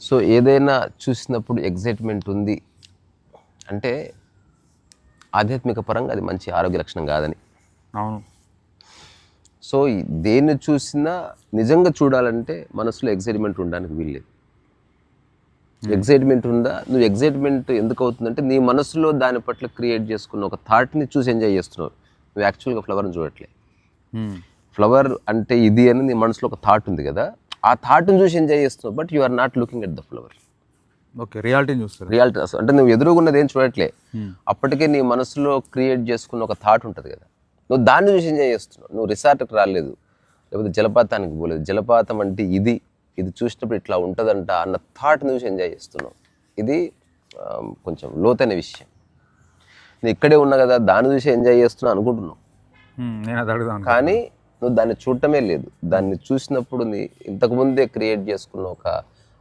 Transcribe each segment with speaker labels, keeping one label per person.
Speaker 1: So ఏదైనా చూసినప్పుడు excitement ఉంది అంటే ఆధ్యాత్మిక పరంగా అది మంచి ఆరోగ్య లక్షణం కాదని.
Speaker 2: అవును.
Speaker 1: సో దేన్ని చూసినా నిజంగా చూడాలంటే మనసులో ఎగ్జైట్మెంట్ ఉండడానికి వీల్లేదు. ఎగ్జైట్మెంట్ ఉందా? నువ్వు ఎగ్జైట్మెంట్ ఎందుకు అవుతుందంటే నీ మనసులో దాని పట్ల క్రియేట్ చేసుకున్న ఒక థాట్ని చూసి ఎంజాయ్ చేస్తున్నావు. నువ్వు యాక్చువల్గా ఫ్లవర్ని చూడట్లే. ఫ్లవర్ అంటే ఇది అని నీ మనసులో ఒక థాట్ ఉంది కదా? ఆ థాట్ని చూసి ఎంజాయ్ చేస్తున్నావు but you are not looking at the flower
Speaker 2: okay రియాలిటీని చూస్తారు
Speaker 1: రియాలిటీ అంటే నువ్వు ఎదురుగున్నది ఏం చూడట్లే. అప్పటికే నీ మనసులో క్రియేట్ చేసుకున్న ఒక థాట్ ఉంటుంది కదా. నువ్వు దాన్ని చూసి ఎంజాయ్ చేస్తున్నావు. నువ్వు రిసార్ట్కి రాలేదు. లేకపోతే జలపాతానికి పోలేదు. జలపాతం అంటే ఇది. ఇది చూసినప్పుడు ఇట్లా ఉంటుందంట అన్న థాట్ని చూసి ఎంజాయ్ చేస్తున్నావు. ఇది కొంచెం లోతైన విషయం. నేను ఇక్కడే ఉన్నా కదా దాన్ని చూసి ఎంజాయ్ చేస్తున్నా అనుకుంటున్నావు.
Speaker 2: అడుగుదాను
Speaker 1: కానీ నువ్వు దాన్ని చూడటమే లేదు. దాన్ని చూసినప్పుడు నీ ఇంతకుముందే క్రియేట్ చేసుకున్న ఒక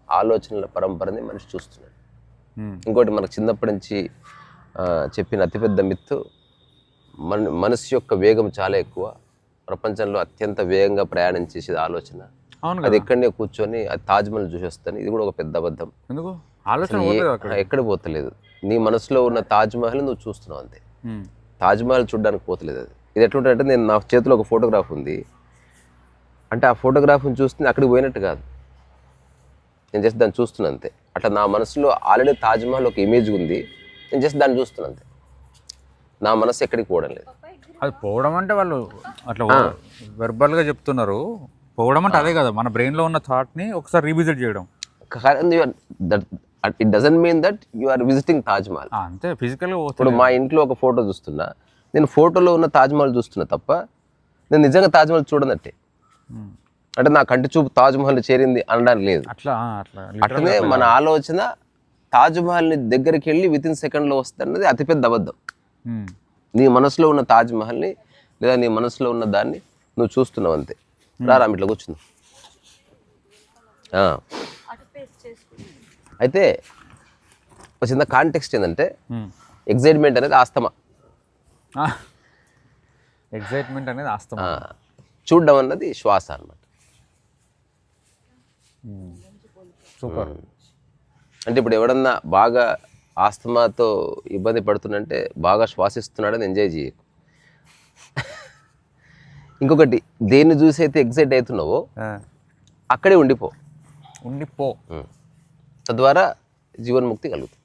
Speaker 1: ఆలోచనల పరంపరని మనిషి చూస్తున్నాడు. ఇంకోటి మనకు చిన్నప్పటి నుంచి చెప్పిన అతిపెద్ద మిత్తు మన మనసు యొక్క వేగం చాలా ఎక్కువ. ప్రపంచంలో అత్యంత వేగంగా ప్రయాణం చేసేది ఆలోచన. అది ఎక్కడనే కూర్చొని అది తాజ్మహల్ చూసి వస్తాను ఇది కూడా ఒక పెద్ద అబద్ధం. ఎక్కడ పోతలేదు. నీ మనసులో ఉన్న తాజ్మహల్ నువ్వు చూస్తున్నావు అంతే. తాజ్మహల్ చూడడానికి పోతలేదు అది. ఇది ఎట్లుంటుందంటే నేను నా చేతిలో ఒక ఫోటోగ్రాఫ్ ఉంది. అంటే ఆ ఫోటోగ్రాఫ్ని చూస్తే అక్కడికి పోయినట్టు కాదు. నేను జస్ట్ దాన్ని చూస్తున్నా అంతే. అట్లా నా మనసులో ఆల్రెడీ తాజ్మహల్ ఒక ఇమేజ్ ఉంది. నేను జస్ట్ దాన్ని చూస్తున్నా అంతే. నా మనసు ఎక్కడికి పోవడం లేదు.
Speaker 2: అది పోవడం అంటే వాళ్ళు అట్లా వెర్బల్గా చెప్తున్నారు. పోవడం అంటే అదే కదా మన బ్రెయిన్లో ఉన్న థాట్ని ఒకసారి రీవిజిట్ చేయడం.
Speaker 1: It doesn't mean that you are visiting Taj Mahal
Speaker 2: అంతే ఫిజికల్గా
Speaker 1: ఇప్పుడు మా ఇంట్లో ఒక ఫోటో చూస్తున్నా. నేను ఫోటోలో ఉన్న తాజ్మహల్ చూస్తున్నా తప్ప నేను నిజంగా తాజ్మహల్ చూడనట్టే. అంటే నా కంటి చూపు తాజ్మహల్ చేరింది అనడానికి లేదు.
Speaker 2: అట్లా
Speaker 1: అట్లనే మన ఆలోచన తాజ్మహల్ని దగ్గరికి వెళ్ళి విత్ ఇన్ సెకండ్లో వస్తుంది అతిపెద్ద అబద్ధం. నీ మనసులో ఉన్న తాజ్మహల్ని లేదా నీ మనసులో ఉన్న దాన్ని నువ్వు చూస్తున్నావు అంతే. రారా ఇట్లా కూర్చుంది. అయితే ఒక చిన్న కాంటెక్స్ట్ ఏంటంటే. ఎగ్జైట్మెంట్ అనేది ఆస్తమా.
Speaker 2: ఎగ్జైట్మెంట్ అనేది ఆస్తం
Speaker 1: ఆ, చూడడం అన్నది శ్వాస అన్నమాట.
Speaker 2: సూపర్.
Speaker 1: అంటే ఇప్పుడు ఎవడన్నా బాగా ఆస్తమాతో ఇబ్బంది పడుతుందంటే బాగా శ్వాసిస్తున్నాడని ఎంజాయ్ చేయకు. ఇంకొకటి దేన్ని చూసి అయితే ఎగ్జైట్ అవుతున్నావో. అక్కడే ఉండిపో.
Speaker 2: ఉండిపో.
Speaker 1: తద్వారా జీవన్ముక్తి కలుగుతుంది.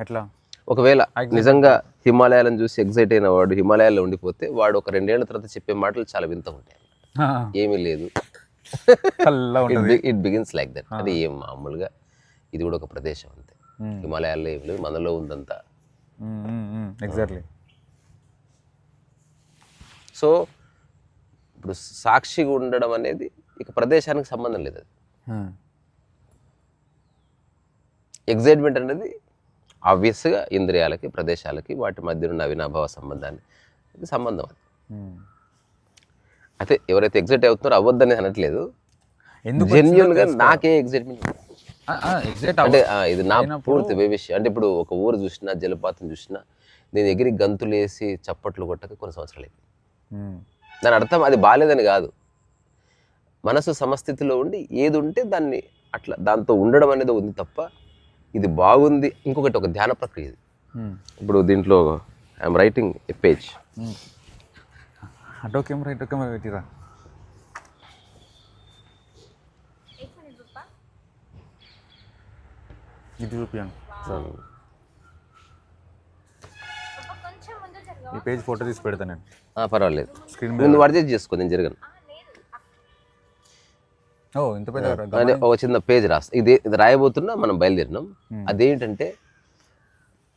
Speaker 2: ఎట్లా?
Speaker 1: ఒకవేళ నిజంగా హిమాలయాలను చూసి ఎగ్జైట్ అయిన వాడు హిమాలయాల్లో ఉండిపోతే వాడు ఒక రెండేళ్ళ తర్వాత చెప్పే మాటలు చాలా వింత ఉంటాయి. ఏమీ లేదు. ఇట్ బిగిన్స్ లైక్ దట్ అది ఏం మామూలుగా ఇది కూడా ఒక ప్రదేశం అంతే. హిమాలయాల్లో ఏం లేదు మనలో ఉందంతా.
Speaker 2: ఎగ్జాక్ట్లీ
Speaker 1: సో ఇప్పుడు సాక్షిగా ఉండడం అనేది ఇక ప్రదేశానికి సంబంధం లేదు అది. ఎగ్జైట్మెంట్ అనేది ఆబ్వియస్గా ఇంద్రియాలకి ప్రదేశాలకి వాటి మధ్య ఉన్న అవినాభావ సంబంధాన్ని. సంబంధం అది. అయితే ఎవరైతే ఎగ్జైట్ అవుతున్నారో అవ్వద్దని అనట్లేదు. జెన్యున్గా నాకే ఎగ్జైట్మెంట్
Speaker 2: ఎగ్జైట్
Speaker 1: అంటే ఇది నా పూర్తి విషయం. అంటే ఇప్పుడు ఒక ఊరు చూసినా జలపాతం చూసినా నేను ఎగిరి గంతులేసి చప్పట్లు కొట్టక కొన్ని సంవత్సరాలు దాని అర్థం అది బాగాలేదని కాదు. మనసు సమస్థితిలో ఉండి ఏది ఉంటే దాన్ని అట్లా దాంతో ఉండడం అనేది ఉంది తప్ప ఇది బాగుంది. ఇంకొకటి ఒక ధ్యాన ప్రక్రియ ఇది. ఇప్పుడు దీంట్లో ఐఎమ్ రైటింగ్ ఎ పేజ్
Speaker 2: అటో కెమెరా ఇటో కెమెరా పెట్టిరా. ఇది చూపియాను ఈ పేజ్ ఫోటో తీసి పెడతా నేను.
Speaker 1: పర్వాలేదు.
Speaker 2: స్క్రీన్
Speaker 1: ముందు అడ్జస్ట్ చేసుకో నేను జరగను. అంటే ఒక చిన్న పేజ్ రాస్తా. ఇది ఇది రాయబోతున్నా మనం బయలుదేరినాం. అదేంటంటే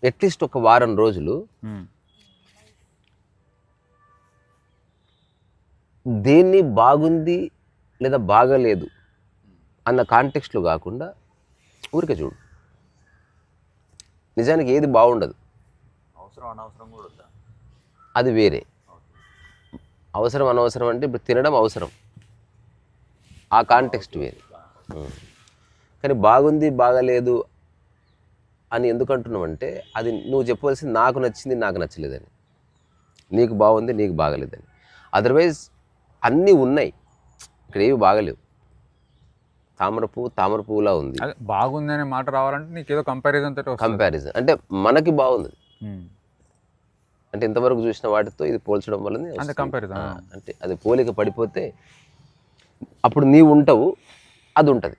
Speaker 1: అట్లీస్ట్ ఒక వారం రోజులు. దేన్ని బాగుంది లేదా బాగలేదు అన్న కాంటెక్స్ట్లో కాకుండా ఊరికే చూడు. నిజానికి ఏది బాగుండదు.
Speaker 2: అవసరం అనవసరం కూడా వద్దా?
Speaker 1: అది వేరే. అవసరం అనవసరం అంటే ఇప్పుడు తినడం అవసరం. ఆ కాంటెక్స్ట్ వేరే. కానీ బాగుంది బాగలేదు అని ఎందుకు అంటున్నావంటే అది నువ్వు చెప్పవలసింది నాకు నచ్చింది నాకు నచ్చలేదని. నీకు బాగుంది నీకు బాగలేదని. అదర్వైజ్ అన్నీ ఉన్నాయి. ఇక్కడ ఏవి బాగలేవు. తామర పువ్వు తామర పువ్వులా ఉంది.
Speaker 2: బాగుంది అనే మాట రావాలంటే నీకు ఏదో కంపారిజన్ తోటి
Speaker 1: కంపారిజన్ అంటే మనకి బాగుంది. అంటే ఇంతవరకు చూసిన వాటితో ఇది పోల్చడం.
Speaker 2: కంపారిజన్
Speaker 1: ఆ, అంటే అది పోలిక పడిపోతే అప్పుడు నీవు ఉంటావు అది ఉంటుంది.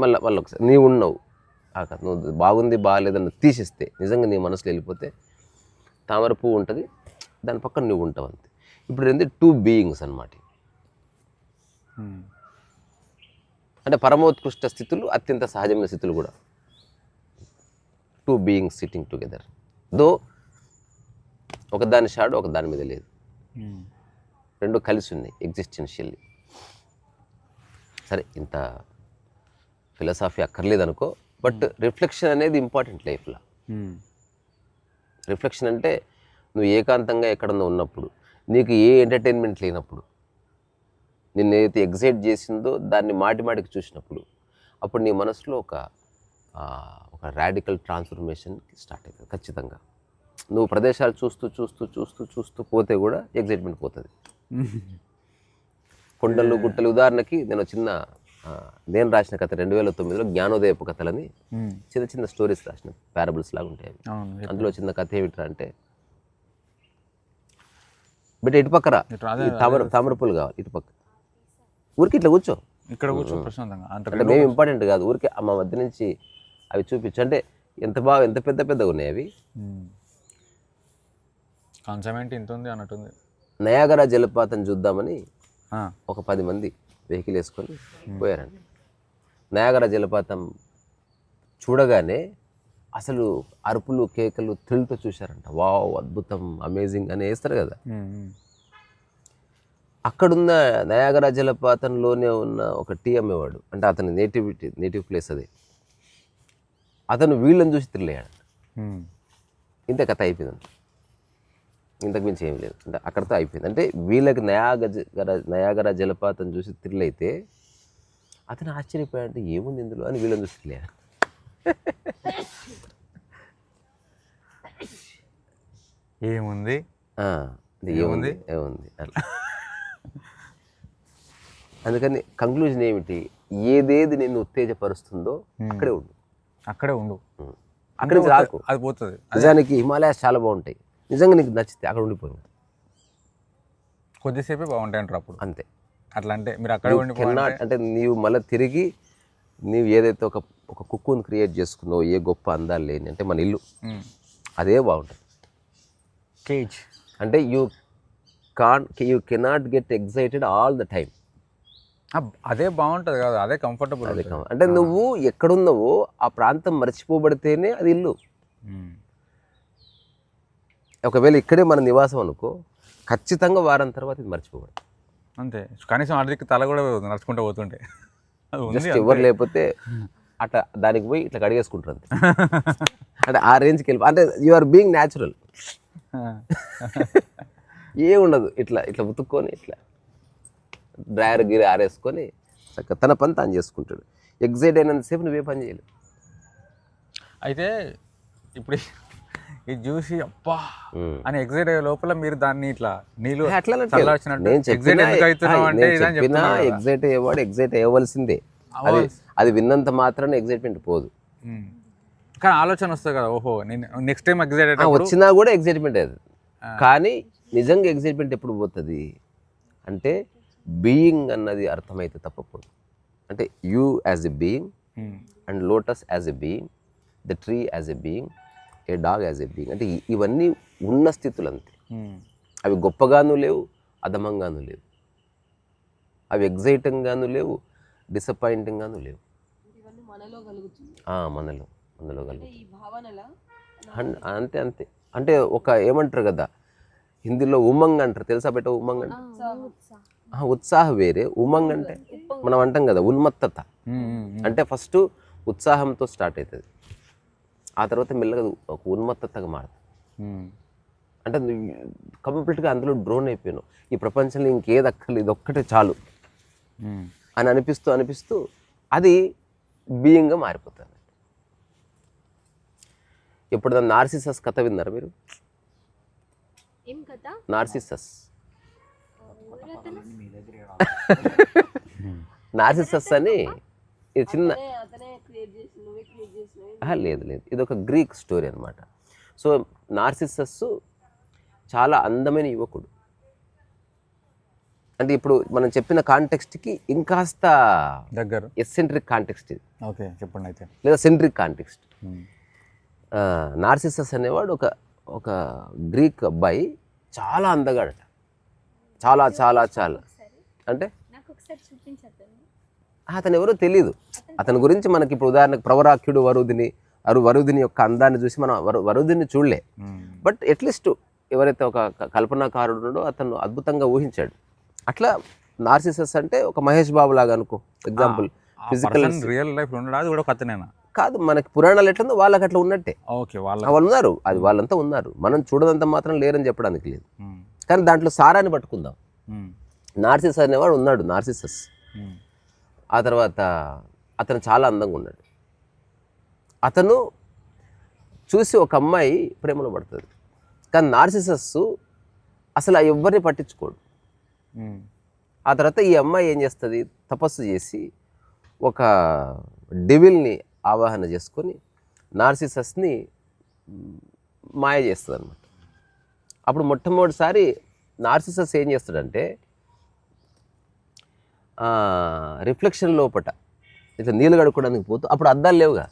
Speaker 1: మళ్ళీ మళ్ళీ ఒకసారి నీవు ఉన్నావు. ఆ కథ నువ్వు బాగుంది బాగాలేదన్న తీసేస్తే నిజంగా నీ మనసులో వెళ్ళిపోతే తామర పువ్వు ఉంటుంది దాని పక్కన నువ్వు ఉంటావు అంతే. ఇప్పుడు ఏంది? టూ బీయింగ్స్ అన్నమాట. అంటే పరమోత్కృష్ట స్థితులు అత్యంత సహజమైన స్థితులు కూడా. Two beings sitting together though ఒకదాని షాడో ఒక దాని మీద లేదు. రెండు కలిసి ఉన్నాయి ఎగ్జిస్టెన్షియల్లీ సరే ఇంత ఫిలసాఫీ అక్కర్లేదు అనుకో బట్ రిఫ్లెక్షన్ అనేది ఇంపార్టెంట్ లైఫ్లో రిఫ్లెక్షన్ అంటే నువ్వు ఏకాంతంగా ఎక్కడన్నా ఉన్నప్పుడు నీకు ఏ ఎంటర్టైన్మెంట్ లేనప్పుడు నిన్ను ఏదైతే ఎగ్జైట్ చేసిందో దాన్ని మాటి మాటికి చూసినప్పుడు అప్పుడు నీ మనసులో ఒక ఒక రాడికల్ ట్రాన్స్ఫర్మేషన్ స్టార్ట్ అవుతుంది ఖచ్చితంగా. నువ్వు ప్రదేశాలు చూస్తూ చూస్తూ చూస్తూ చూస్తూ పోతే కూడా ఎగ్జైట్మెంట్ పోతుంది. కొండలు గుట్టలు. ఉదాహరణకి నేను చిన్న నేను రాసిన కథ రెండు వేల తొమ్మిదిలో జ్ఞానోదయపు కథలని చిన్న చిన్న స్టోరీస్ రాసిన పారబుల్స్ లాగా ఉంటాయి అందులో చిన్న కథ ఏమిట్రా అంటే బిడ్డ ఇటు పక్కరా?
Speaker 2: ఇటు అదే,
Speaker 1: ఈ తామర తామర పూలు కావాలి ఇటు పక్క. ఊరికి ఇట్లా కూర్చో.
Speaker 2: ఇక్కడ కూర్చో ప్రశాంతంగా. అంటే
Speaker 1: మేము ఇంపార్టెంట్ కాదు. ఊరికే మా మధ్య నుంచి అవి చూపించు. అంటే ఎంత బాగా ఎంత పెద్ద పెద్దగా ఉన్నాయి అవి?
Speaker 2: కన్సమెంట్ ఇంత ఉంది అన్నట్టుంది.
Speaker 1: నయాగరా జలపాతం చూద్దామని ఒక పది మంది వెహికల్ వేసుకొని పోయారండి. నయాగరా జలపాతం చూడగానే అసలు అరుపులు కేకలు థ్రిల్తో చూశారంట. వావ్ అద్భుతం అమేజింగ్ అని వేస్తారు కదా. అక్కడున్న నయాగరా జలపాతంలోనే ఉన్న ఒక టీ అమ్మేవాడు అంటే అతని నేటివిటీ నేటివ్ ప్లేస్ అది. అతను వీళ్ళని చూసి
Speaker 2: ఉమ్.
Speaker 1: ఇంత కథ అయిపోయింది ఇంతకు మించి ఏం లేదు. అంటే అక్కడితో అయిపోయింది. అంటే వీళ్ళకి నయాగర నయాగర జలపాతం చూసి థ్రిల్ అయితే అతను ఆశ్చర్యపోయాడు అంటే ఏముంది ఇందులో అని వీళ్ళని చూసి థ్రిల్
Speaker 2: ఏముంది?
Speaker 1: ఏముంది? ఏముంది? అట్లా. అందుకని కంక్లూజన్ ఏమిటి? ఏదేది నిన్ను ఉత్తేజపరుస్తుందో అక్కడే ఉండు.
Speaker 2: అక్కడే ఉండు.
Speaker 1: అక్కడి రాకు.
Speaker 2: అది పోతుంది.
Speaker 1: నిజానికి హిమాలయాస్ చాలా బాగుంటాయి. నిజంగా నీకు నచ్చితే అక్కడ ఉండిపోయింది
Speaker 2: కొద్దిసేపే బాగుంటాయి అంటారు అప్పుడు.
Speaker 1: అంతే.
Speaker 2: అట్లా అంటే మీరు అక్కడే ఉండి
Speaker 1: కెనాట్ అంటే నీవు మళ్ళీ తిరిగి నీవు ఏదైతే ఒక ఒక కుక్కుని క్రియేట్ చేసుకున్నావు ఏ గొప్ప అందాలు లేని అంటే మన ఇల్లు. అదే బాగుంటుంది.
Speaker 2: కేజ్
Speaker 1: అంటే you can you cannot get excited all the time
Speaker 2: అదే బాగుంటది కదా అదే కంఫర్టబుల్
Speaker 1: అది అంటే నువ్వు ఎక్కడున్నావో ఆ ప్రాంతం మర్చిపోబడితేనే అది ఇల్లు. ఒకవేళ ఇక్కడే మన నివాసం అనుకో ఖచ్చితంగా వారం తర్వాత ఇది మర్చిపోబడదు
Speaker 2: అంతే. కనీసం అడిగి తల కూడా నడుచుకుంటూ పోతుంటే.
Speaker 1: జస్ట్ ఎవరు లేకపోతే అట్లా దానికి పోయి ఇట్లా కడిగేసుకుంటారు అంతే. అంటే ఆ రేంజ్కి వెళ్ళి అంటే యు ఆర్ బీయింగ్ న్యాచురల్ ఏ ఉండదు ఇట్లా ఇట్లా ఉతుక్కొని ఇట్లా డ్రైయర్ గిరి ఆరేసుకొని చక్కగా తన పని తాను చేసుకుంటాడు. ఎగ్జైట్ అయినంతసేపు నువ్వే పని చేయలేవు.
Speaker 2: అయితే ఇప్పుడు ఇది చూసి అబ్బా. అని ఎగ్జైట్ అయ్యే లోపల మీరు దాన్ని ఇట్లా నీళ్ళు ఎగ్జైట్
Speaker 1: అయ్యేవాడు ఎగ్జైట్ అయ్యవలసిందే. అది అది విన్నంత మాత్రాన ఎగ్జైట్మెంట్ పోదు.
Speaker 2: కానీ ఆలోచన వస్తుంది కదా ఓహో నేను నెక్స్ట్ టైం ఎగ్జైట్
Speaker 1: వచ్చినా కూడా ఎగ్జైట్మెంట్ అది. కానీ నిజంగా ఎగ్జైట్మెంట్ ఎప్పుడు పోతుంది? అంటే బీయింగ్ అన్నది అర్థమైతే తప్పపోదు అంటే you as a being and lotus as a being the tree as a being a dog as a being. అంటే ఇవన్నీ ఉన్న స్థితులు అంతే అవి గొప్పగాను లేవు అధమంగాను లేవు. అవి ఎగ్జైటింగ్గాను లేవు డిసప్పాయింటింగ్గాను లేవు.
Speaker 3: ఇవన్నీ మనలో కలుగుతుంది.
Speaker 1: ఆ, మనలో మనలో కలుగు
Speaker 3: ఈ భావనల
Speaker 1: అన్- అంతే అంతే. అంటే ఒక ఏమంటారు కదా హిందీలో ఉమంగ్ అంటారు. తెలుసా బెట్ట ఉమంగ్ అంటే ఆ, ఉత్సాహం వేరే. ఉమంగ్ అంటే మనం అంటాం కదా ఉన్మత్తత. అంటే ఫస్ట్ ఉత్సాహంతో స్టార్ట్ అవుతుంది ఆ తర్వాత మెల్లగా ఒక ఉన్మత్తతగా మారుతుంది. అంటే కంప్లీట్గా అందులో డ్రోన్ అయిపోయాను. ఈ ప్రపంచంలో ఇంకేది అక్కర్లేదు ఒక్కటే చాలు. అని అనిపిస్తూ అనిపిస్తూ అది బీయింగ్గా మారిపోతుంది. ఇప్పుడు నార్సిసస్ కథ విన్నారా మీరు? నార్సిసస్. నార్సిసస్ అని ఇది చిన్న
Speaker 3: అతనే అతనే క్రియేట్ చేసి నువ్వే క్రియేట్ చేసినవి
Speaker 1: ఆహా, లేదు లేదు. ఇది ఒక గ్రీక్ స్టోరీ అనమాట సో నార్సిసస్ చాలా అందమైన యువకుడు. అంటే ఇప్పుడు మనం చెప్పిన కాంటెక్స్ట్కి ఇంకాస్త
Speaker 2: దగ్గర.
Speaker 1: ఎస్సెంట్రిక్ కాంటెక్స్ట్ ఇది.
Speaker 2: ఓకే చెప్పండి అయితే.
Speaker 1: లేదా సెంట్రిక్ కాంటెక్స్ట్. నార్సిసస్ అనేవాడు ఒక ఒక గ్రీక్ అబ్బాయి చాలా అందగాడట. చాలా చాలా చాలా. అంటే?
Speaker 4: నాకు ఒకసారి చూపించద్దు.
Speaker 1: అతను ఎవరో తెలియదు అతని గురించి మనకి ఇప్పుడు ఉదాహరణకు ప్రవరాఖ్యుడు వరుదిని అరు వరుదిని యొక్క అందాన్ని చూసి మనం వరు వరుదిని చూడలే. బట్ అట్లీస్ట్ ఎవరైతే ఒక కల్పనాకారుడు అతను అద్భుతంగా ఊహించాడు. అట్లా నార్సిసస్ అంటే ఒక మహేష్ బాబు లాగా అనుకో ఎగ్జాంపుల్. ఫిజికల్
Speaker 2: రియల్ లైఫ్ కూడా
Speaker 1: కాదు మనకి పురాణాలు ఎట్లుందో వాళ్ళకి అట్లా ఉన్నట్టే.
Speaker 2: ఓకే వాళ్ళ
Speaker 1: వాళ్ళు ఉన్నారు అది వాళ్ళంతా ఉన్నారు. మనం చూడదంతా మాత్రం లేరని చెప్పడానికి లేదు. కానీ దాంట్లో సారాన్ని పట్టుకుందాం. నార్సిస్ అనేవాడు ఉన్నాడు నార్సిసస్. ఆ తర్వాత అతను చాలా అందంగా ఉన్నాడు. అతను చూసి ఒక అమ్మాయి ప్రేమలో పడుతుంది. కానీ నార్సిసస్ అసలు ఆ ఎవ్వరిని పట్టించుకోడు. ఆ తర్వాత ఈ అమ్మాయి ఏం చేస్తుంది? తపస్సు చేసి ఒక డెవిల్ని ఆవాహన చేసుకొని నార్సిసస్ని మాయ చేస్తుంది అనమాట అప్పుడు మొట్టమొదటిసారి నార్సిసస్ ఏం చేస్తాడంటే రిఫ్లెక్షన్ లోపట. ఇట్లా నీళ్ళు కడుక్కోవడానికి పోతూ అప్పుడు అద్దాలు లేవుగా.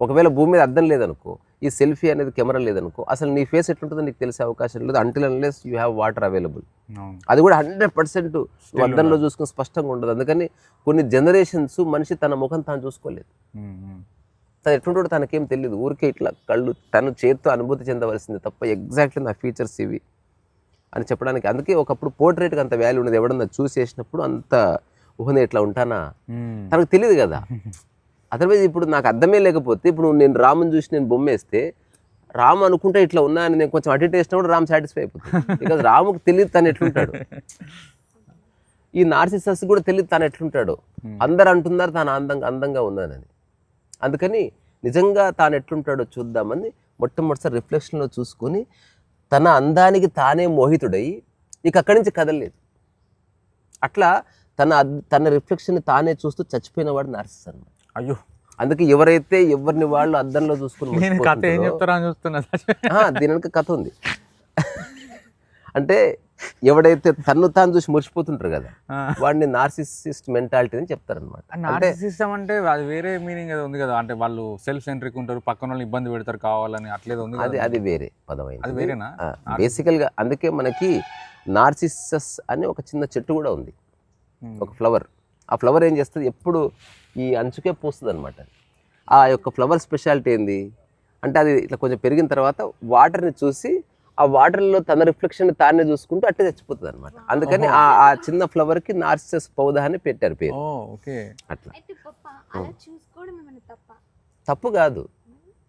Speaker 1: ఒకవేళ భూమి మీద అద్దం లేదనుకో ఈ సెల్ఫీ అనేది కెమెరా లేదనుకో అసలు నీ ఫేస్ ఎట్లుంటుందో నీకు తెలిసే అవకాశం లేదు until unless you have water available అది కూడా హండ్రెడ్ పర్సెంట్ అద్దంలో చూసుకుని స్పష్టంగా ఉండదు. అందుకని కొన్ని జనరేషన్స్ మనిషి తన ముఖం తాను చూసుకోలేదు. తను ఎట్లుంటాడో తనకేం తెలియదు ఊరికే ఇట్లా కళ్ళు తను చేత్తో అనుభూతి చెందవలసింది తప్ప ఎగ్జాక్ట్లీ నా ఫీచర్స్ ఇవి. అని చెప్పడానికి. అందుకే ఒకప్పుడు పోర్ట్రేట్కి అంత వాల్యూ ఉండదు. ఎవడన్నా చూసి చేసినప్పుడు అంత ఊహనే ఇట్లా ఉంటానా. తనకు తెలియదు కదా. అదర్వైజ్ ఇప్పుడు నాకు అర్థమే లేకపోతే ఇప్పుడు నేను రాముని చూసి నేను బొమ్మ వేస్తే రాము అనుకుంటే ఇట్లా ఉన్నా అని నేను కొంచెం అటు ఇటు వేసినా కూడా రామ్ సాటిస్ఫై అయిపోతుంది. బికాజ్ రాముకు తెలియదు తను ఎట్లుంటాడు. ఈ నార్సిసస్ కూడా తెలియదు తను ఎట్లుంటాడు. అందరు అంటున్నారు తాను అందంగా అందంగా ఉన్నానని అందుకని నిజంగా తాను ఎట్లుంటాడో చూద్దామని మొట్టమొదటిసారి రిఫ్లెక్షన్లో చూసుకొని తన అందానికి తానే మోహితుడై ఇక అక్కడి నుంచి కదలలేదు. అట్లా తన తన రిఫ్లెక్షన్ తానే చూస్తూ చచ్చిపోయినవాడు నార్సిస్ అన్నమాట
Speaker 2: అయ్యో.
Speaker 1: అందుకే ఎవరైతే ఎవరిని వాళ్ళు అద్దంలో చూసుకుని
Speaker 2: కథ ఏం చెప్తారా చూస్తున్నా.
Speaker 1: దీని వెనక కథ ఉంది. అంటే ఎవడైతే తన్ను తాను చూసి మురిసిపోతుంటారు కదా. వాడిని నార్సిసిస్ట్ మెంటాలిటీ అని చెప్తారనమాట
Speaker 2: నార్సిసిజం అంటే అది వేరే మీనింగ్ ఏదో ఉంది కదా అంటే వాళ్ళు సెల్ఫ్ సెంట్రిక్ ఉంటారు పక్కన వాళ్ళు ఇబ్బంది పెడతారు కావాలని అట్లేదో ఉంది
Speaker 1: అది అది వేరే పదమైంది.
Speaker 2: అది వేరేనా?
Speaker 1: బేసికల్గా అందుకే మనకి నార్సిసస్ అని ఒక చిన్న చెట్టు కూడా ఉంది.
Speaker 2: ఉమ్.
Speaker 1: ఒక ఫ్లవర్ ఆ ఫ్లవర్ ఏం చేస్తుంది? ఎప్పుడు ఈ అంచుకే పోస్తుంది అనమాట ఆ యొక్క ఫ్లవర్ స్పెషాలిటీ ఏంది? అంటే అది ఇట్లా కొంచెం పెరిగిన తర్వాత వాటర్ని చూసి ఆ వాటర్లో తన రిఫ్లెక్షన్ తానే చూసుకుంటూ అట్టే చచ్చిపోతుంది అనమాట అందుకని ఆ ఆ చిన్న ఫ్లవర్కి నార్సిసస్ పౌద అని పెట్టారు పేరు. అట్లా.
Speaker 4: తప్ప?
Speaker 1: తప్పు కాదు.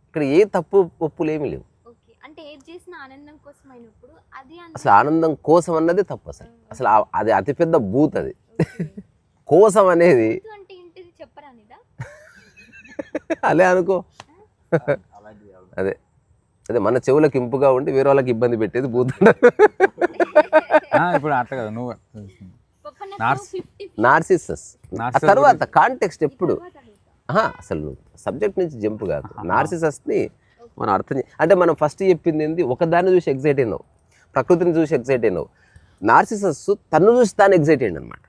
Speaker 1: ఇక్కడ ఏ తప్పు ఒప్పులు ఏమీ లేవు.
Speaker 4: ఓకే. అంటే ఏది చేసినా ఆనందం కోసం అయినప్పుడు అది
Speaker 1: అసలు ఆనందం కోసం అన్నది తప్పు అసలు. అసలు అది అతిపెద్ద బూత్ అది. కోసం అనేది అలే అనుకో. అదే. అదే మన చెవులకు ఇంపుగా ఉండి వేరే వాళ్ళకి ఇబ్బంది పెట్టేది బూత్
Speaker 2: ఆ, ఇప్పుడు అట్లా కదా నువ్వు.
Speaker 1: నార్సిసస్ ఆ తర్వాత కాంటెక్స్ట్ ఎప్పుడు? అసలు సబ్జెక్ట్ నుంచి జంప్ కాదు. నార్సిసస్ని మనం అర్థం అంటే మనం ఫస్ట్ చెప్పింది ఏంది? ఒకదాన్ని చూసి ఎగ్జైట్ అయినావు. ప్రకృతిని చూసి ఎగ్జైట్ అయినావు. నార్సిసస్ తను చూసి తాను ఎగ్జైట్ అయ్యింది అనమాట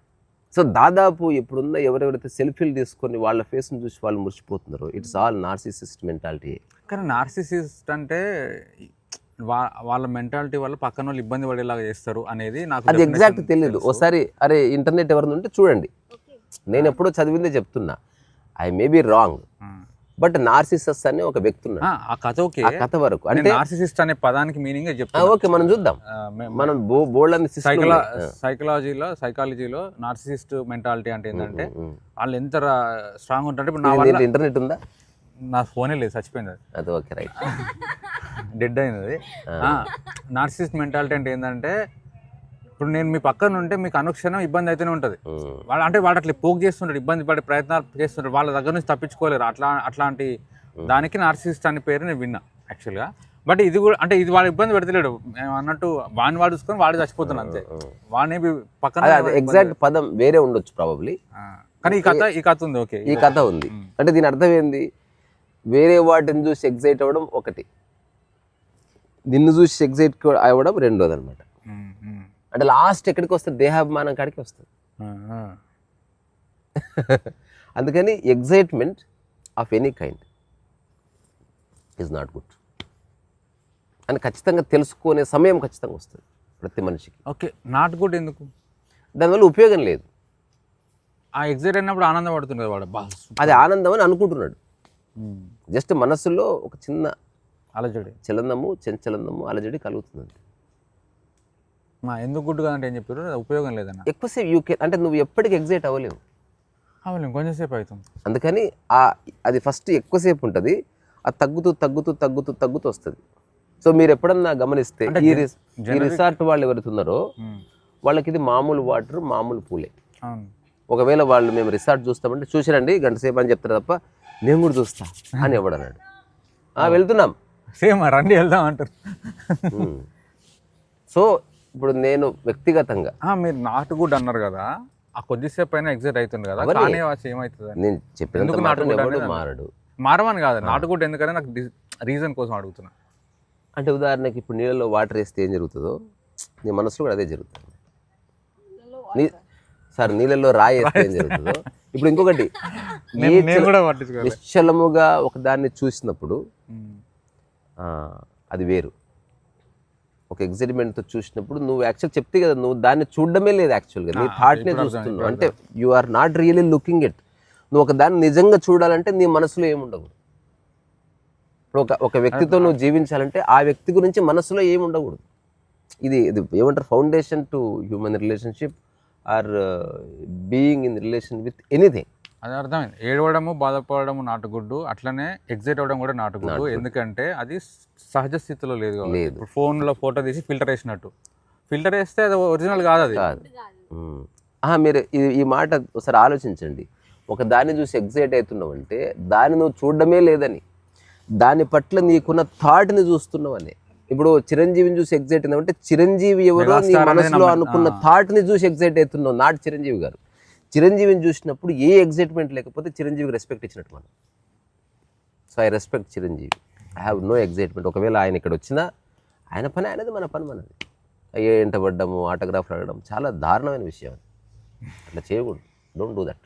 Speaker 1: సో దాదాపు ఇప్పుడున్న ఎవరెవరైతే సెల్ఫీలు తీసుకొని వాళ్ళ ఫేస్ని చూసి వాళ్ళు మురిసిపోతున్నారో ఇట్స్ ఆల్ నార్సిసిస్ట్ మెంటాలిటీ.
Speaker 2: కానీ నార్సిసిస్ట్ అంటే వా- వాళ్ళ మెంటాలిటీ వల్ల పక్కన వాళ్ళు ఇబ్బంది పడేలాగా చేస్తారు అనేది నాకు
Speaker 1: అది ఎగ్జాక్ట్ తెలియదు. ఒకసారి అరే ఇంటర్నెట్ ఎవరిని ఉంటే చూడండి. నేను ఎప్పుడో చదివిందే చెప్తున్నా. I may be wrong. But Narcissus అనే ఒక వ్యక్తి ఉన్నాడు.
Speaker 2: ఆ కథ ఓకే.
Speaker 1: ఆ కథ వరకు. అంటే
Speaker 2: నార్సిసిస్ట్ అనే పదానికి మీనింగ్ చెప్తాను
Speaker 1: ఓకే మనం చూద్దాం. మనం బోల్డ్ అని
Speaker 2: సైకలా సైకలాజీలో సైకాలజీలో నార్సిసిస్ట్ మెంటాలిటీ అంటే ఏంటంటే వాళ్ళు ఎంత స్ట్రాంగ్ ఉంటారంటే ఇప్పుడు నా వల్ల
Speaker 1: ఇంటర్నెట్ ఉందా?
Speaker 2: నా ఫోనే లేదు చచ్చిపోయింది అది.
Speaker 1: Okay right.
Speaker 2: డెడ్ అయింది అది నార్సిసిస్ట్ మెంటాలిటీ అంటే ఏంటంటే ఇప్పుడు నేను మీ పక్కన ఉంటే మీకు అనుక్షణం ఇబ్బంది అయితేనే ఉంటుంది. వాళ్ళు అంటే వాళ్ళు అట్లా పోక్ చేస్తుంటారు ఇబ్బంది పడే ప్రయత్నాలు చేస్తుంటారు వాళ్ళ దగ్గర నుంచి తప్పించుకోలేరు. అట్లా అట్లాంటి దానికి నార్సిసిస్ట్ అనే పేరు నేను విన్నా యాక్చువల్గా బట్ ఇది కూడా అంటే ఇది వాడు ఇబ్బంది పెడతలేడు. మేము అన్నట్టు వాడిని వాడు చూసుకొని వాడు చచ్చిపోతున్నాడు అంతే. వాడిని పక్కన
Speaker 1: ఎగ్జాక్ట్ పదం వేరే ఉండొచ్చు ప్రాబబ్లీ.
Speaker 2: కానీ ఈ కథ ఈ కథ ఉంది ఓకే.
Speaker 1: ఈ కథ ఉంది. అంటే దీని అర్థం ఏంది? వేరే వాటిని చూసి ఎగ్జైట్ అవ్వడం ఒకటి. నిన్ను చూసి ఎగ్జైట్ అవ్వడం రెండోది అనమాట. అంటే లాస్ట్ ఎక్కడికి వస్తుంది? దేహాభిమానం కాడికి వస్తుంది. అందుకని excitement of any kind is not good. అని ఖచ్చితంగా తెలుసుకునే సమయం ఖచ్చితంగా వస్తుంది ప్రతి మనిషికి.
Speaker 2: ఓకే నాట్ గుడ్ ఎందుకు?
Speaker 1: దానివల్ల ఉపయోగం లేదు.
Speaker 2: ఆ ఎగ్జైట్ అయినప్పుడు ఆనందం పడుతుంది కదా వాడు.
Speaker 1: అది ఆనందం అని అనుకుంటున్నాడు. జస్ట్ మనస్సులో ఒక చిన్న
Speaker 2: అలజడి.
Speaker 1: చలనము చంచలనము అలజడి కలుగుతుంది
Speaker 2: ఎందుకు గుడ్ అంటే ఏం చెప్పారు? ఉపయోగం లేదన్న.
Speaker 1: ఎక్కువసేపు యూ కెన్ అంటే నువ్వు ఎప్పటికీ ఎగ్జైట్ అవ్వలేవు.
Speaker 2: అవును కొంచెంసేపు అవుతుంది.
Speaker 1: అందుకని ఆ అది ఫస్ట్ ఎక్కువసేపు ఉంటుంది. అది తగ్గుతూ తగ్గుతూ తగ్గుతూ తగ్గుతూ వస్తుంది. సో మీరు ఎప్పుడన్నా గమనిస్తే ఈ ఈ రిసార్ట్ వాళ్ళు ఎవరుతున్నారో. వాళ్ళకి ఇది మామూలు వాటర్ మామూలు పూలే. ఒకవేళ వాళ్ళు మేము రిసార్ట్ చూస్తామంటే చూసిరండి గంట సేపు అని చెప్తారు తప్ప నేను కూడా చూస్తా అని ఎవడన్నాడు "ఆ, వెళ్తున్నాం.
Speaker 2: సేమ్ రండి వెళ్దాం అంటారు.
Speaker 1: సో ఇప్పుడు నేను వ్యక్తిగతంగా.
Speaker 2: ఆ, మీరు నాట్ గుడ్ అన్నారు కదా. ఆ కొద్దిసేపు అయినా ఎగ్జైట్ అవుతుంది కదా కానీ వాసి ఏమవుతుంది
Speaker 1: నేను ఎవడు
Speaker 2: అనేది
Speaker 1: మారడు.
Speaker 2: మారవని కాదు. నాట్ గుడ్ ఎందుకంటే నాకు రీజన్ కోసం అడుగుతున్నా.
Speaker 1: అంటే ఉదాహరణకి ఇప్పుడు నీళ్ళలో వాటర్ వేస్తే ఏం జరుగుతుందో? నీ మనసులో కూడా అదే జరుగుతుంది. నీ సార్ నీళ్ళలో రాయి వేస్తే ఏం జరుగుతుందో? ఇప్పుడు ఇంకొకటి. నిశ్చలముగా ఒక దాన్ని చూసినప్పుడు అది వేరు. ఒక ఎగ్జైట్మెంట్తో చూసినప్పుడు నువ్వు యాక్చువల్ చెప్తే కదా నువ్వు దాన్ని చూడడమే లేదు యాక్చువల్గా. నీ థాట్నే చూస్తున్నావు. అంటే you are not really looking it నువ్వు ఒక దాన్ని నిజంగా చూడాలంటే నీ మనసులో ఏముండవు ఇప్పుడు ఒక ఒక వ్యక్తితో నువ్వు జీవించాలంటే ఆ వ్యక్తి గురించి మనసులో ఏమి ఉండకూడదు ఇది ఇది ఏమంటారు? Foundation to human relationship or being in relation with anything
Speaker 2: అది అర్థమైంది. ఏడవడము బాధపడము నాటుగుడ్డు అట్లనే ఎగ్జైట్ అవ్వడం కూడా నాటుగుడ్డు. ఎందుకంటే అది సహజ స్థితిలో లేదు కాబట్టి. ఇప్పుడు ఫోన్లో ఫోటో తీసి ఫిల్టర్ వేసినట్టు. ఫిల్టర్ వేస్తే అది ఒరిజినల్ కాదు అది.
Speaker 1: కాదు. మ్మ్. ఆహా, మీరు ఈ- ఈ మాట ఒకసారి ఆలోచించండి. ఒక దాన్ని చూసి ఎగ్జైట్ అవుతున్నావు అంటే దాన్ని నువ్వు చూడడమే లేదని దాని పట్ల నీకున్న థాట్ని చూస్తున్నావని. ఇప్పుడు చిరంజీవిని చూసి ఎగ్జైట్ అయినావు అంటే చిరంజీవి ఎవరో నీ మనసులో అనుకున్న. థాట్ని చూసి ఎగ్జైట్ అవుతున్నావు. నాట్ చిరంజీవి గారు. చిరంజీవిని చూసినప్పుడు ఏ ఎగ్జైట్మెంట్ లేకపోతే చిరంజీవికి రెస్పెక్ట్ ఇచ్చినట్టు మనం. So I respect Chiranjeevi. I have no excitement ఒకవేళ ఆయన ఇక్కడ వచ్చినా ఆయన పని ఆయనది మన పని మనది. అయ్యే ఎంట ఆటోగ్రాఫ్లు అడగడం చాలా దారుణమైన విషయం అది. అట్లా చేయకూడదు. Don't do that